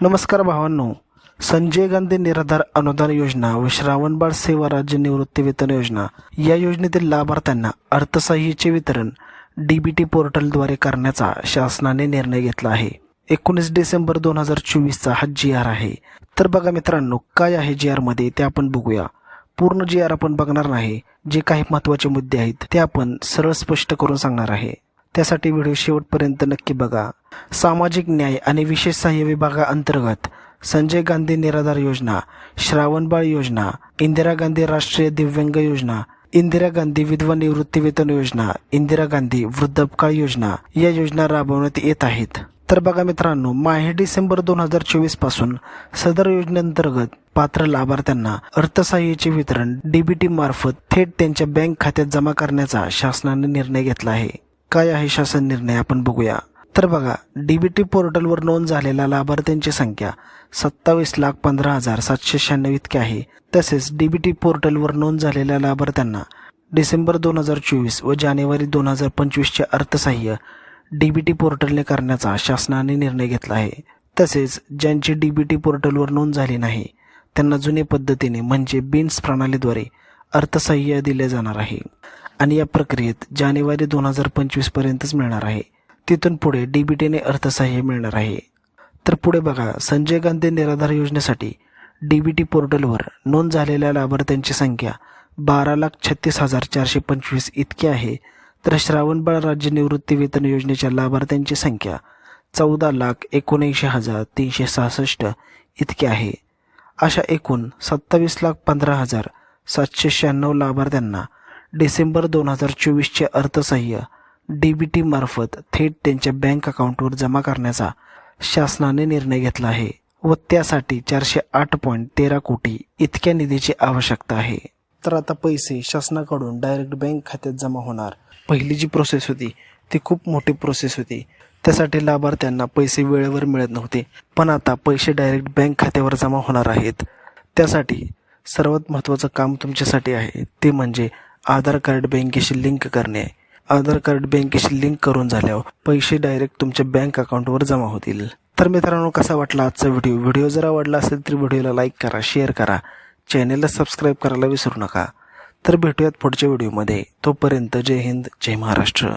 नमस्कार भावांनो. संजय गांधी निराधार अनुदान योजना व श्रावणबाळ सेवा राज्य निवृत्ती वेतन योजना या योजनेतील लाभार्थ्यांना अर्थसहाय्याचे वितरण डीबीटी पोर्टलद्वारे करण्याचा शासनाने निर्णय घेतला आहे. एकोणीस डिसेंबर दोन हजार चोवीसचा हा जी आर आहे. तर बघा मित्रांनो काय आहे जी आरमध्ये ते आपण बघूया. पूर्ण जी आर आपण बघणार नाही. जे काही महत्त्वाचे मुद्दे आहेत ते आपण सरळ स्पष्ट करून सांगणार आहे. त्यासाठी व्हिडिओ शेवटपर्यंत नक्की बघा. सामाजिक न्याय आणि विशेष सहाय्य विभागाअंतर्गत संजय गांधी निराधार योजना श्रावणबाळ योजना इंदिरा गांधी राष्ट्रीय दिव्यांग योजना इंदिरा गांधी विधवा निवृत्ती वेतन योजना इंदिरा गांधी वृद्धापकाळ योजना या योजना राबवण्यात येत आहेत. तर बघा मित्रांनो माहे डिसेंबर दोन हजार चोवीसपासून सदर योजनेअंतर्गत पात्र लाभार्थ्यांना अर्थसहाय्याचे वितरण डीबीटी मार्फत थेट त्यांच्या बँक खात्यात जमा करण्याचा शासनाने निर्णय घेतला आहे. काय आहे शासन निर्णय आपण बघूया. तर बघा डीबीटी पोर्टलवर नोंद झालेल्या लाभार्थ्यांची संख्या सत्तावीस लाख पंधरा हजार सातशे शहाण्णव इतकी आहे. तसेच डीबीटी पोर्टलवर नोंद झालेल्या लाभार्थ्यांना डिसेंबर दोन हजार चोवीस व जानेवारी दोन हजार पंचवीसचे अर्थसहाय्य डीबीटी पोर्टलने करण्याचा शासनाने निर्णय घेतला आहे. तसेच ज्यांची डीबीटी पोर्टलवर नोंद झाली नाही त्यांना जुने पद्धतीने म्हणजे बिन्स प्रणालीद्वारे अर्थसहाय्य दिले जाणार आहे. आणि या प्रक्रियेत जानेवारी दोन हजार पंचवीस पर्यंतच मिळणार आहे. तिथून पुढे डीबीटीने अर्थसहाय्य मिळणार आहे. तर पुढे बघा संजय गांधी निराधार योजनेसाठी डीबीटी पोर्टलवर नोंद झालेल्या लाभार्थ्यांची संख्या बारा लाख छत्तीस हजार चारशे पंचवीस इतकी आहे. तर श्रावणबाळ राज्य निवृत्ती वेतन योजनेच्या लाभार्थ्यांची संख्या चौदा लाख एकोणऐंशी हजार तीनशे सहासष्ट इतकी आहे. अशा एकूण सत्तावीस लाख पंधरा हजार सातशे शहाण्णव लाभार्थ्यांना डिसेंबर दोन हजार चोवीसचे अर्थसहाय्य डी बी टी मार्फत थेट त्यांच्या बँक अकाउंटवर जमा करण्याचा शासनाने निर्णय घेतला आहे व त्यासाठी चारशे आठ पॉईंट तेरा कोटी इतक्या निधीची आवश्यकता आहे. तर आता पैसे शासनाकडून डायरेक्ट बँक खात्यात जमा होणार. पहिली जी प्रोसेस होती ती खूप मोठी प्रोसेस होती. त्यासाठी लाभार्थ्यांना पैसे वेळेवर मिळत नव्हते पण आता पैसे डायरेक्ट बँक खात्यावर जमा होणार आहेत. त्यासाठी सर्वात महत्त्वाचं काम तुमच्यासाठी आहे ते म्हणजे आधार कार्ड बँकेशी लिंक करणे. आधार कार्ड बँकेशी लिंक करून झाल्यावर पैसे डायरेक्ट तुमच्या बँक अकाउंटवर जमा होतील. तर मित्रांनो कसा वाटला आजचा व्हिडिओ? व्हिडिओ जर आवडला असेल तर व्हिडिओला लाईक करा शेअर करा. चॅनेलला सबस्क्राईब करायला विसरू नका. तर भेटूयात पुढच्या व्हिडिओमध्ये. तोपर्यंत जय हिंद जय महाराष्ट्र.